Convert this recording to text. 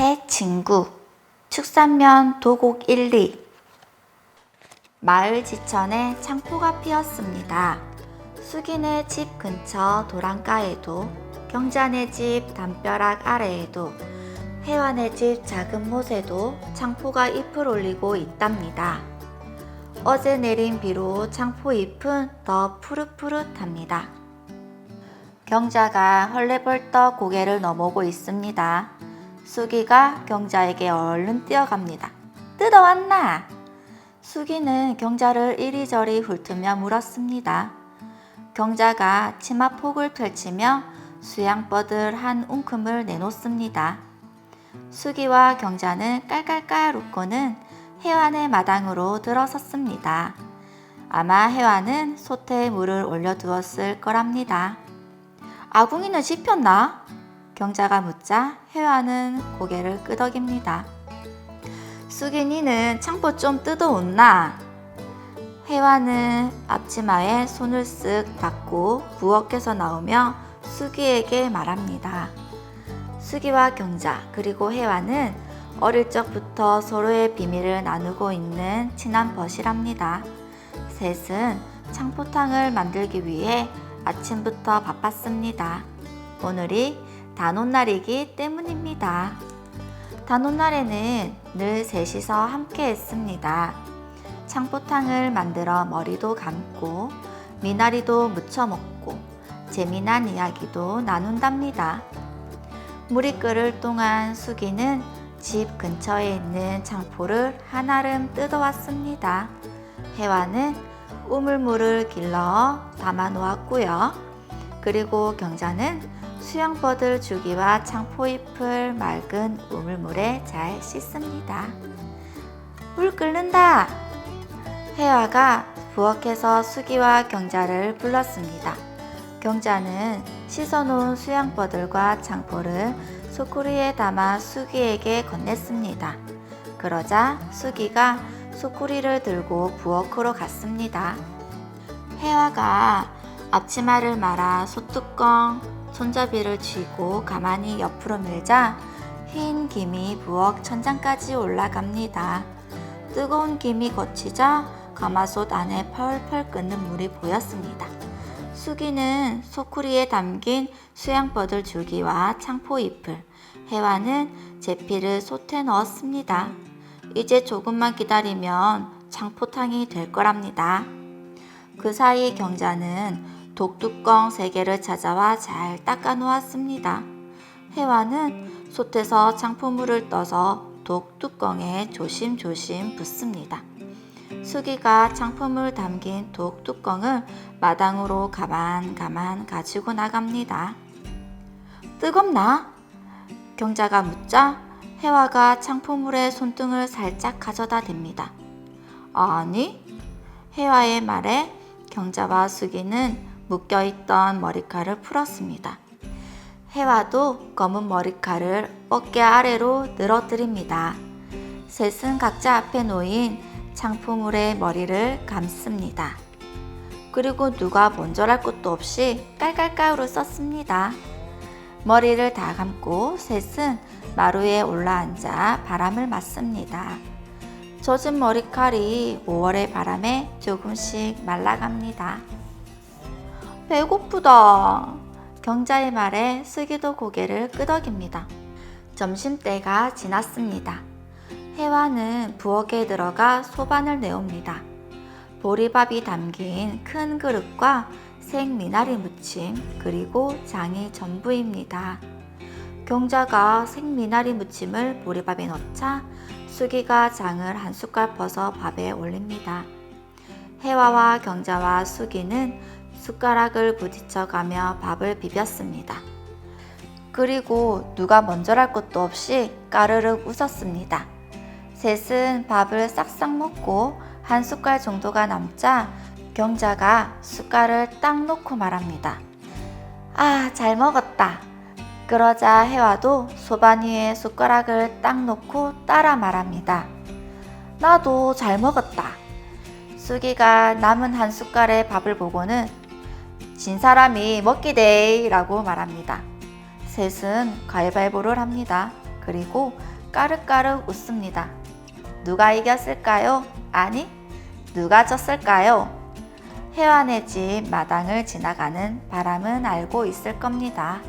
새 친구 축산면 도곡 1, 2 마을 지천에 창포가 피었습니다. 수기네 집 근처 도랑가에도 경자네 집 담벼락 아래에도 혜완의 집 작은 못에도 창포가 잎을 올리고 있답니다. 어제 내린 비로 창포 잎은 더 푸릇푸릇합니다. 경자가 헐레벌떡 고개를 넘어오고 있습니다. 수기가 경자에게 얼른 뛰어갑니다. 뜯어왔나? 수기는 경자를 이리저리 훑으며 물었습니다. 경자가 치마폭을 펼치며 수양버들 한 웅큼을 내놓습니다. 수기와 경자는 깔깔깔 웃고는 해완의 마당으로 들어섰습니다. 아마 해완은 솥에 물을 올려두었을 거랍니다. 아궁이는 씹혔나? 경자가 묻자 해완은 고개를 끄덕입니다. 수기니는 창포 좀 뜯어온나? 해완은 앞치마에 손을 쓱 닦고 부엌에서 나오며 수기에게 말합니다. 수기와 경자 그리고 해완은 어릴 적부터 서로의 비밀을 나누고 있는 친한 벗이랍니다. 셋은 창포탕을 만들기 위해 아침부터 바빴습니다. 오늘이 단오날이기 때문입니다. 단오날에는 늘 셋이서 함께 했습니다. 창포탕을 만들어 머리도 감고 미나리도 무쳐 먹고 재미난 이야기도 나눈답니다. 물이 끓을 동안 수기는 집 근처에 있는 창포를 한아름 뜯어왔습니다. 해와는 우물물을 길러 담아 놓았고요. 그리고 경자는 수영버들 주기와 창포잎을 맑은 우물물에 잘 씻습니다. 물 끓는다! 해와가 부엌에서 수기와 경자를 불렀습니다. 경자는 씻어놓은 수양버들과 창포를 소쿠리에 담아 수기에게 건넸습니다. 그러자 수기가 소쿠리를 들고 부엌으로 갔습니다. 해와가 앞치마를 말아 소뚜껑 손잡이를 쥐고 가만히 옆으로 밀자 흰 김이 부엌 천장까지 올라갑니다. 뜨거운 김이 거치자 가마솥 안에 펄펄 끓는 물이 보였습니다. 수기는 소쿠리에 담긴 수양버들 줄기와 창포잎을, 해와는 제피를 솥에 넣었습니다. 이제 조금만 기다리면 창포탕이 될 거랍니다. 그 사이 경자는 독뚜껑 세 개를 찾아와 잘 닦아 놓았습니다. 해와는 솥에서 창포물을 떠서 독뚜껑에 조심조심 붓습니다. 수기가 창포물 담긴 독뚜껑을 마당으로 가만가만 가지고 나갑니다. 뜨겁나? 경자가 묻자 해와가 창포물에 손등을 살짝 가져다 댑니다. 아니, 해와의 말에 경자와 수기는 묶여있던 머리칼을 풀었습니다. 해와도 검은 머리칼을 어깨 아래로 늘어뜨립니다. 셋은 각자 앞에 놓인 창포물에 머리를 감습니다. 그리고 누가 먼저랄 것도 없이 깔깔깔로 썼습니다. 머리를 다 감고 셋은 마루에 올라앉아 바람을 맞습니다. 젖은 머리칼이 5월의 바람에 조금씩 말라갑니다. 배고프다. 경자의 말에 쓰기도 고개를 끄덕입니다. 점심때가 지났습니다. 해와는 부엌에 들어가 소반을 내옵니다. 보리밥이 담긴 큰 그릇과 생미나리 무침 그리고 장이 전부입니다. 경자가 생미나리 무침을 보리밥에 넣자 수기가 장을 한 숟갈 퍼서 밥에 올립니다. 해와와 경자와 수기는 숟가락을 부딪혀가며 밥을 비볐습니다. 그리고 누가 먼저랄 것도 없이 까르륵 웃었습니다. 셋은 밥을 싹싹 먹고 한 숟갈 정도가 남자 경자가 숟갈을 딱 놓고 말합니다. 아, 잘 먹었다. 그러자 해와도 소반 위에 숟가락을 딱 놓고 따라 말합니다. 나도 잘 먹었다. 수기가 남은 한 숟갈의 밥을 보고는 진 사람이 먹기대 라고 말합니다. 셋은 가위바위보를 합니다. 그리고 까르까르 웃습니다. 누가 이겼을까요? 아니, 누가 졌을까요? 혜완의 집 마당을 지나가는 바람은 알고 있을 겁니다.